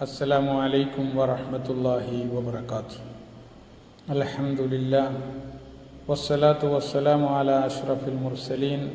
السلام عليكم ورحمة الله وبركاته. الحمد لله والصلاة والسلام على أشرف المرسلين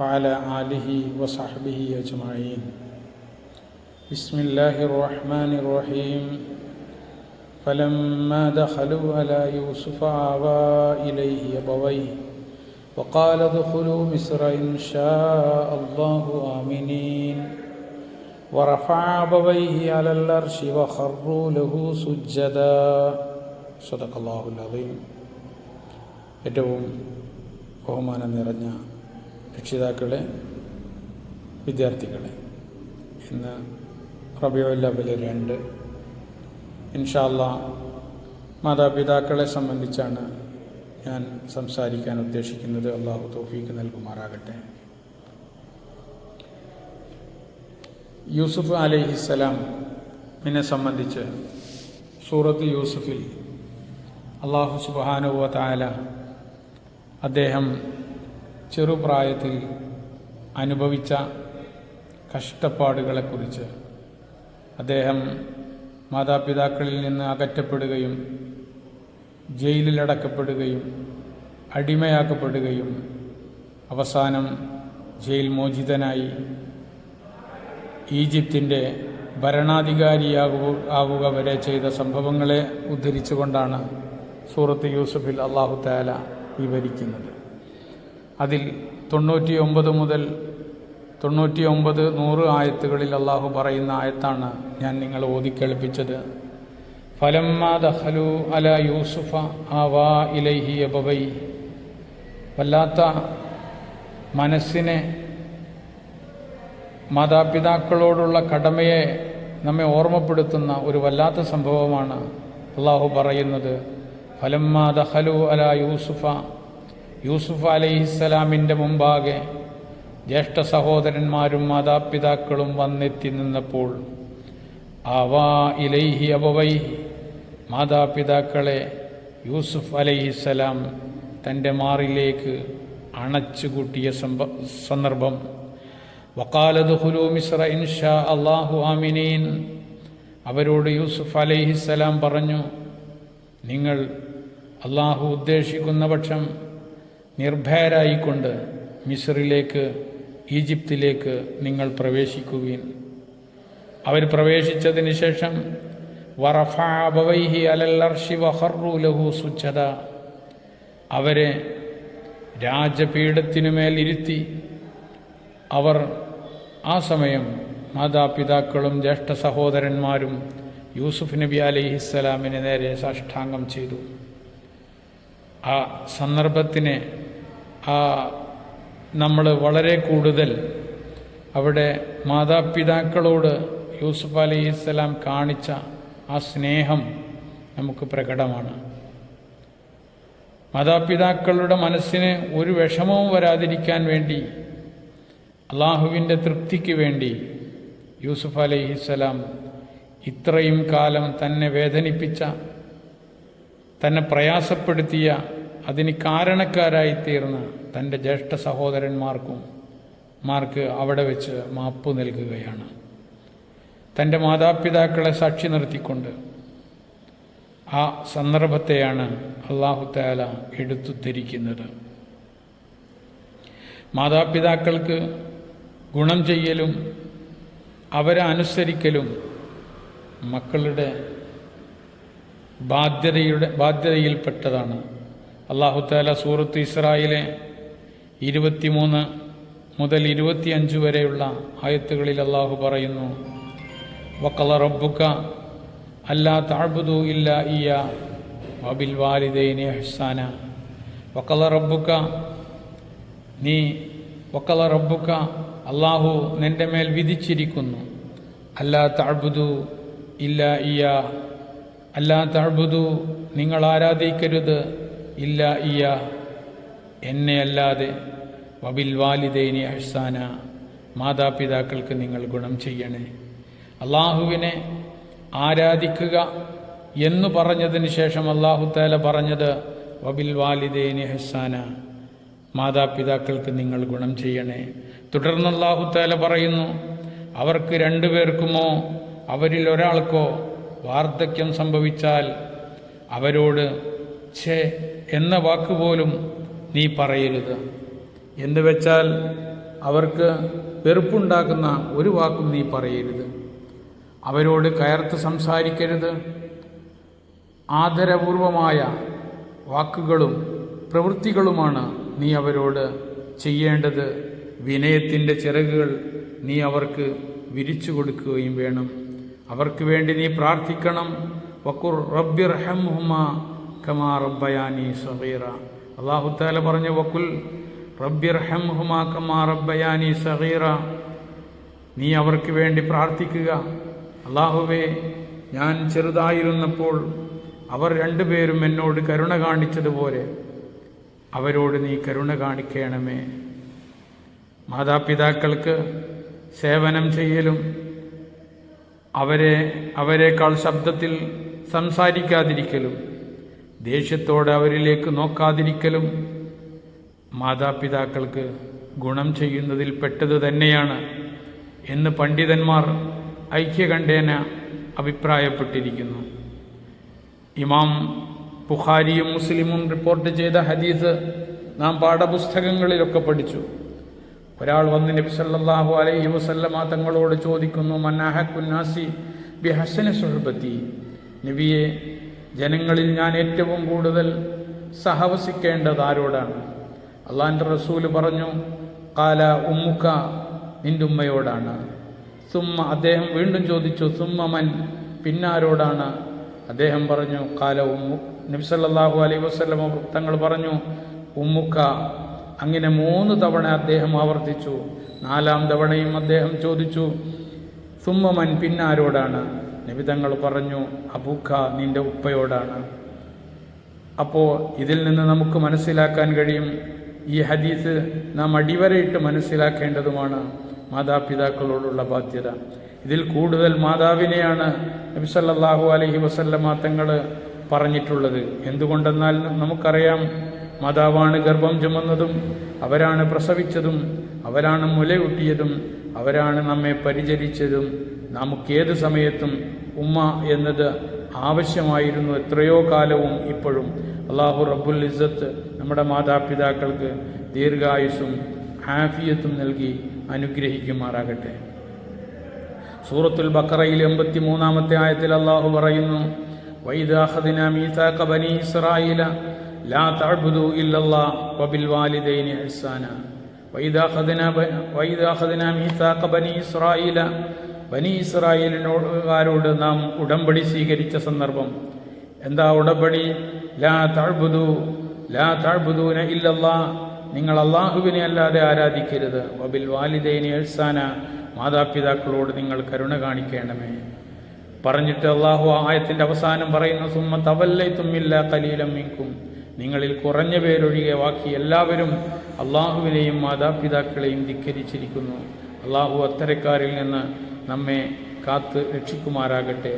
وعلى آله وصحبه أجمعين. بسم الله الرحمن الرحيم. فلما دخلوا على يوسف آوى إليه أبويه وقال ادخلوا مصر إن شاء الله آمنين. ورفع أبويه على الأرش وخروا له سجدا صدق الله العظيم ഏറ്റവും ബഹുമാനം നിറഞ്ഞ രക്ഷിതാക്കളെ വിദ്യാർത്ഥികളെ ഇന്ന് റബിയുല്ലവല് രണ്ട് ഇൻഷാല്ല മാതാപിതാക്കളെ സംബന്ധിച്ചാണ് ഞാൻ സംസാരിക്കാൻ ഉദ്ദേശിക്കുന്നത് അള്ളാഹു തോഫീക്ക് നൽകുമാറാകട്ടെ യൂസുഫ് അലഹിസ്സലാമിനെ സംബന്ധിച്ച് സൂറത്ത് യൂസുഫിൽ അള്ളാഹു സുബാനുവ അദ്ദേഹം ചെറുപ്രായത്തിൽ അനുഭവിച്ച കഷ്ടപ്പാടുകളെക്കുറിച്ച് അദ്ദേഹം മാതാപിതാക്കളിൽ നിന്ന് അകറ്റപ്പെടുകയും ജയിലിലടക്കപ്പെടുകയും അടിമയാക്കപ്പെടുകയും അവസാനം ജയിൽ മോചിതനായി ഈജിപ്തിന്റെ ഭരണാധികാരിയാകുക ആവുക വരെ ചെയ്ത സംഭവങ്ങളെ ഉദ്ധരിച്ചുകൊണ്ടാണ് സൂറത്ത് യൂസുഫിൽ അള്ളാഹു താല വിവരിക്കുന്നത് അതിൽ തൊണ്ണൂറ്റി ഒമ്പത് മുതൽ തൊണ്ണൂറ്റി ഒമ്പത് നൂറ് ആയത്തുകളിൽ അള്ളാഹു പറയുന്ന ആയത്താണ് ഞാൻ നിങ്ങൾ ഓതിക്കേൾപ്പിച്ചത് ഫലമ്മ അല യൂസുഫ ആവാ ഇലൈഹി അബവൈ. വല്ലാത്ത മനസ്സിനെ മാതാപിതാക്കളോടുള്ള കടമയെ നമ്മെ ഓർമ്മപ്പെടുത്തുന്ന ഒരു വല്ലാത്ത സംഭവമാണ് അള്ളാഹു പറയുന്നത്. ഫലമ്മ ദഹലു അല യൂസുഫ. യൂസുഫ് അലൈഹിസ്സലാമിന്റെ മുമ്പാകെ ജ്യേഷ്ഠ സഹോദരന്മാരും മാതാപിതാക്കളും വന്നെത്തി നിന്നപ്പോൾ ആവാ ഇലൈഹി അബവൈ മാതാപിതാക്കളെ യൂസുഫ് അലൈഹിസ്സലാം തന്റെ മാറിലേക്ക് അണച്ചുകൂട്ടിയ സന്ദർഭം വക്കാലത് ദുഹുലു മിസ്ര ഇൻഷാ അള്ളാഹു ആമിനീൻ. അവരോട് യൂസുഫ് അലൈഹിസ്സലാം പറഞ്ഞു നിങ്ങൾ അള്ളാഹു ഉദ്ദേശിക്കുന്ന പക്ഷം നിർഭയരായിക്കൊണ്ട് മിസ്രിലേക്ക് ഈജിപ്തിലേക്ക് നിങ്ങൾ പ്രവേശിക്കുകയും അവർ പ്രവേശിച്ചതിന് ശേഷം വഹറു ലഹു സുച്ഛത അവരെ രാജപീഠത്തിനുമേൽ ഇരുത്തി അവർ ആ സമയം മാതാപിതാക്കളും ജ്യേഷ്ഠ സഹോദരന്മാരും യൂസുഫ് നബി അലിഹിസ്സലാമിന് നേരെ സാഷ്ടാംഗം ചെയ്തു. ആ സന്ദർഭത്തിനെ ആ നമ്മൾ വളരെ കൂടുതൽ അവിടെ മാതാപിതാക്കളോട് യൂസുഫ് അലൈഹിസ്സലാം കാണിച്ച ആ സ്നേഹം നമുക്ക് പ്രകടമാണ്. മാതാപിതാക്കളുടെ മനസ്സിന് ഒരു വിഷമവും വരാതിരിക്കാൻ വേണ്ടി അള്ളാഹുവിന്റെ തൃപ്തിക്ക് വേണ്ടി യൂസുഫ് അലൈഹിസ്സലാം ഇത്രയും കാലം തന്നെ വേദനിപ്പിച്ച തന്നെ പ്രയാസപ്പെടുത്തിയ അതിന് കാരണക്കാരായി തീർന്ന തന്റെ ജ്യേഷ്ഠ സഹോദരന്മാർക്കും മാർക്ക് അവിടെ വെച്ച് മാപ്പ് നൽകുകയാണ്. തന്റെ മാതാപിതാക്കളെ സാക്ഷി നിർത്തിക്കൊണ്ട് ആ സന്ദർഭത്തെയാണ് അള്ളാഹു താല എടുത്തു ധരിക്കുന്നത് മാതാപിതാക്കൾക്ക് ഗുണം ചെയ്യലും അവരെ അനുസരിക്കലും മക്കളുടെ ബാധ്യതയുടെ ബാധ്യതയിൽപ്പെട്ടതാണ്. അള്ളാഹു താല സൂറത്ത് ഇസ്രായിലെ ഇരുപത്തിമൂന്ന് മുതൽ ഇരുപത്തിയഞ്ച് വരെയുള്ള ആയത്തുകളിൽ അള്ളാഹു പറയുന്നു വക്കല റബ്ബുക്ക അല്ലാ താഴ്ബുദു ഇല്ല ഇയ വബിൽ വാലിദൈനി ഹസാന വക്കല റബ്ബുക്ക നീ വക്കല റബ്ബുക്ക അള്ളാഹു നിന്റെ മേൽ വിധിച്ചിരിക്കുന്നു. അല്ലാ താഴ്ബുദു ഇല്ല ഇയ അല്ലാ താഴ്ബുദു നിങ്ങൾ ആരാധിക്കരുത് ഇല്ല ഇയ എന്നെ അല്ലാതെ വബിൽ വാലിദൈനി അഹ്സാന മാതാപിതാക്കൾക്ക് നിങ്ങൾ ഗുണം ചെയ്യണേ. അള്ളാഹുവിനെ ആരാധിക്കുക എന്നു പറഞ്ഞതിന് ശേഷം അള്ളാഹു താല പറഞ്ഞത് വബിൽ വാലിദേനി ഹസാന മാതാപിതാക്കൾക്ക് നിങ്ങൾ ഗുണം ചെയ്യണേ. തുടർന്ന് അള്ളാഹു താല പറയുന്നു അവർക്ക് രണ്ടുപേർക്കുമോ അവരിൽ ഒരാൾക്കോ വാർദ്ധക്യം സംഭവിച്ചാൽ അവരോട് ഛേ എന്ന വാക്കുപോലും നീ പറയരുത്. എന്ന് വെച്ചാൽ അവർക്ക് വെറുപ്പുണ്ടാക്കുന്ന ഒരു വാക്കും നീ പറയരുത്. അവരോട് കയർത്ത് സംസാരിക്കരുത്. ആദരപൂർവമായ വാക്കുകളും പ്രവൃത്തികളുമാണ് നീ അവരോട് ചെയ്യേണ്ടത് വിനയത്തിന്റെ ചിറകുകൾ നീ അവർക്ക് വിരിച്ചു കൊടുക്കുകയും വേണം. അവർക്ക് വേണ്ടി നീ പ്രാർത്ഥിക്കണം. വക്കുർ റബ്ബിർ ഹംഹുമ കമാ റബ്ബയാനി സഹീറ അള്ളാഹുത്താല പറഞ്ഞ വക്കുൽ റബ്ബിർ ഹംഹുമ കമാ റബ്ബയാനി സഹീറ നീ അവർക്ക് വേണ്ടി പ്രാർത്ഥിക്കുക. അള്ളാഹുവേ ഞാൻ ചെറുതായിരുന്നപ്പോൾ അവർ രണ്ടുപേരും എന്നോട് കരുണ കാണിച്ചതുപോലെ അവരോട് നീ കരുണ കാണിക്കണമേ. മാതാപിതാക്കൾക്ക് സേവനം ചെയ്യലും അവരെ അവരെക്കാൾ ശബ്ദത്തിൽ സംസാരിക്കാതിരിക്കലും ദേഷ്യത്തോടെ അവരിലേക്ക് നോക്കാതിരിക്കലും മാതാപിതാക്കൾക്ക് ഗുണം ചെയ്യുന്നതിൽ പെട്ടത് തന്നെയാണ് എന്ന് പണ്ഡിതന്മാർ ഐക്യകണ്ഠേന അഭിപ്രായപ്പെട്ടിരിക്കുന്നു. ഇമാം ബുഖാരിയും മുസ്ലിമും റിപ്പോർട്ട് ചെയ്ത ഹദീസ് നാം പാഠപുസ്തകങ്ങളിലൊക്കെ പഠിച്ചു. ഒരാൾ വന്ന് നബി സല്ലാഹു അലൈഹി വസല്ലമ തങ്ങളോട് ചോദിക്കുന്നു മന്നാഹക്കുന്നാസി ബി ഹസന സുഹബത്തി നബിയെ ജനങ്ങളിൽ ഞാൻ ഏറ്റവും കൂടുതൽ സഹവസിക്കേണ്ടത് ആരോടാണ്? അള്ളാഹിന്റെ റസൂൽ പറഞ്ഞു കാല ഉമ്മുക്ക നിന്റെ ഉമ്മയോടാണ്. സുമ്മ അദ്ദേഹം വീണ്ടും ചോദിച്ചു സുമ്മമൻ പിന്നാരോടാണ്? അദ്ദേഹം പറഞ്ഞു കാല ഉമ്മു നബ്സല്ലാഹു അലൈ വസ്ലമ വൃത്തങ്ങൾ പറഞ്ഞു ഉമ്മുക്ക അങ്ങനെ മൂന്ന് തവണ അദ്ദേഹം ആവർത്തിച്ചു. നാലാം തവണയും അദ്ദേഹം ചോദിച്ചു സുമ്മമൻ പിന്നാരോടാണ്? നിബിതങ്ങൾ പറഞ്ഞു അബുക്ക നിന്റെ ഉപ്പയോടാണ്. അപ്പോൾ ഇതിൽ നിന്ന് നമുക്ക് മനസ്സിലാക്കാൻ കഴിയും ഈ ഹദീസ് നാം അടിവരയിട്ട് മനസ്സിലാക്കേണ്ടതുമാണ് മാതാപിതാക്കളോടുള്ള ബാധ്യത. ഇതിൽ കൂടുതൽ മാതാവിനെയാണ് നബിസല്ലാഹു അലഹി വസല്ലമ തങ്ങൾ പറഞ്ഞിട്ടുള്ളത്. എന്തുകൊണ്ടെന്നാൽ നമുക്കറിയാം മാതാവാണ് ഗർഭം ചുമന്നതും അവരാണ് പ്രസവിച്ചതും അവരാണ് മുലയൂട്ടിയതും അവരാണ് നമ്മെ പരിചരിച്ചതും. നമുക്കേത് സമയത്തും ഉമ്മ എന്നത് ആവശ്യമായിരുന്നു എത്രയോ കാലവും ഇപ്പോഴും. അള്ളാഹു റബ്ബുൽ ഇസ്സത്ത് നമ്മുടെ മാതാപിതാക്കൾക്ക് ദീർഘായുസ്സും ഹാഫിയത്തും നൽകി അനുഗ്രഹിക്കുമാറാകട്ടെ. സൂറത്തുൽ ബക്കറയിൽ എൺപത്തി മൂന്നാമത്തെ ആയത്തിൽ അള്ളാഹു പറയുന്നു വൈദാഹദിന മീസാക ബനി ഇസ്രായില ലാ തഅബ്ദു ഇല്ലല്ലാ വബിൽ വാലിദൈനി ഇഹ്സാന വൈദാഹദിന വൈദാഹദിന മീസാക ബനി ഇസ്രായില ബനി ഇസ്രായേലിനോടുകാരോട് നാം ഉടമ്പടി സ്വീകരിച്ച സന്ദർഭം. എന്താ ഉടമ്പടി? ലാ താഴ്ബുദു ലാ താഴ്ബുദൂന ഇല്ലല്ലാ. നിങ്ങൾ അള്ളാഹുവിനെ അല്ലാതെ ആരാധിക്കരുത്. വബിൽ വാലിദൈനി എഴ്സാന മാതാപിതാക്കളോട് നിങ്ങൾ കരുണ കാണിക്കണമേ. പറഞ്ഞിട്ട് അള്ളാഹു ആയത്തിന്റെ അവസാനം പറയുന്ന സുമ്മ തവല്ലൈ തുമ്മില്ല കലീലം മിങ്കും നിങ്ങളിൽ കുറഞ്ഞ പേരൊഴികെ ബാക്കി എല്ലാവരും അള്ളാഹുവിനെയും മാതാപിതാക്കളെയും ധിക്കരിച്ചിരിക്കുന്നു. അള്ളാഹു അത്തരക്കാരിൽ നിന്ന് നമ്മെ കാത്ത് രക്ഷിക്കുമാരാകട്ടെ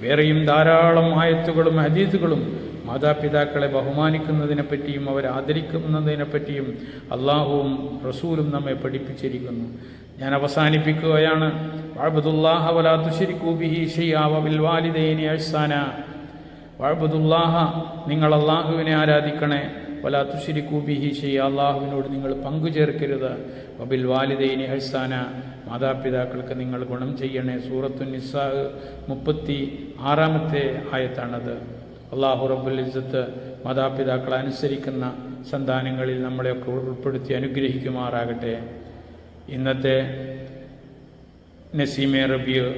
വേറെയും ധാരാളം ആയത്തുകളും ഹദീസുകളും മാതാപിതാക്കളെ ബഹുമാനിക്കുന്നതിനെ പറ്റിയും അവരെ ആദരിക്കുന്നതിനെ പറ്റിയും അള്ളാഹുവും റസൂലും നമ്മെ പഠിപ്പിച്ചിരിക്കുന്നു. ഞാൻ അവസാനിപ്പിക്കുകയാണ്. വാഴ്ബുദുല്ലാഹ വലാത്തുശിരിക്കൂബിഹി ഷെയ്യാവബിൽ വാലിദൈനി അഴ്സാന വാഴ്ബുദുല്ലാഹ നിങ്ങൾ അള്ളാഹുവിനെ ആരാധിക്കണേ. വലാ തുഷിരിക്കൂ ബിഹി ഷെയ്യ അള്ളാഹുവിനോട് നിങ്ങൾ പങ്കു ചേർക്കരുത് വബിൽ വാലിദൈനി അഴ്സാന മാതാപിതാക്കൾക്ക് നിങ്ങൾ ഗുണം ചെയ്യണേ. സൂറത്തു നിസാ മുപ്പത്തി ആറാമത്തെ ആയത്താണത്. അള്ളാഹു റബ്ബുൽ ഇസ്സത്ത് മാതാപിതാക്കളെ അനുസരിക്കുന്ന സന്താനങ്ങളിൽ നമ്മളെയൊക്കെ ഉൾപ്പെടുത്തി അനുഗ്രഹിക്കുമാറാകട്ടെ. ഇന്നത്തെ നസീമെ റബിയ്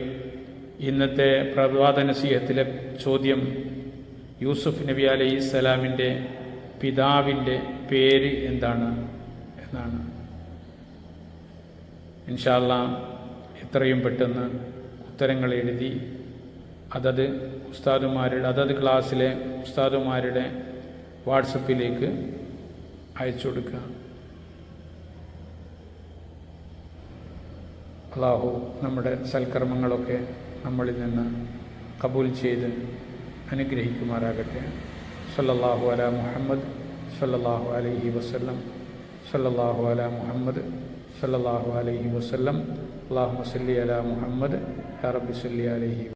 ഇന്നത്തെ പ്രഭാത നസീഹത്തിലെ ചോദ്യം യൂസുഫ് നബി അലൈഹി സ്വലാമിന്റെ പിതാവിന്റെ പേര് എന്താണ് എന്നാണ്. ഇൻഷാല്ല എത്രയും പെട്ടെന്ന് ഉത്തരങ്ങൾ എഴുതി അതത് ഉസ്താദുമാരുടെ അതത് ക്ലാസ്സിലെ ഉസ്താദുമാരുടെ വാട്സപ്പിലേക്ക് അയച്ചു കൊടുക്കുക. അള്ളാഹു നമ്മുടെ സൽക്കർമ്മങ്ങളൊക്കെ നമ്മളിൽ നിന്ന് കബൂൽ ചെയ്ത് അനുഗ്രഹിക്കുമാറാകട്ടെ. സല്ലല്ലാഹു അല മുഹമ്മദ് സല്ലല്ലാഹു അലൈഹി വസല്ലം സല്ലല്ലാഹു അല മുഹമ്മദ് സല്ലല്ലാഹു അലൈഹി വസല്ലം. അള്ളാഹു സല്ലി അല മുഹമ്മദ് ഹറബി സല്ലി അലൈഹി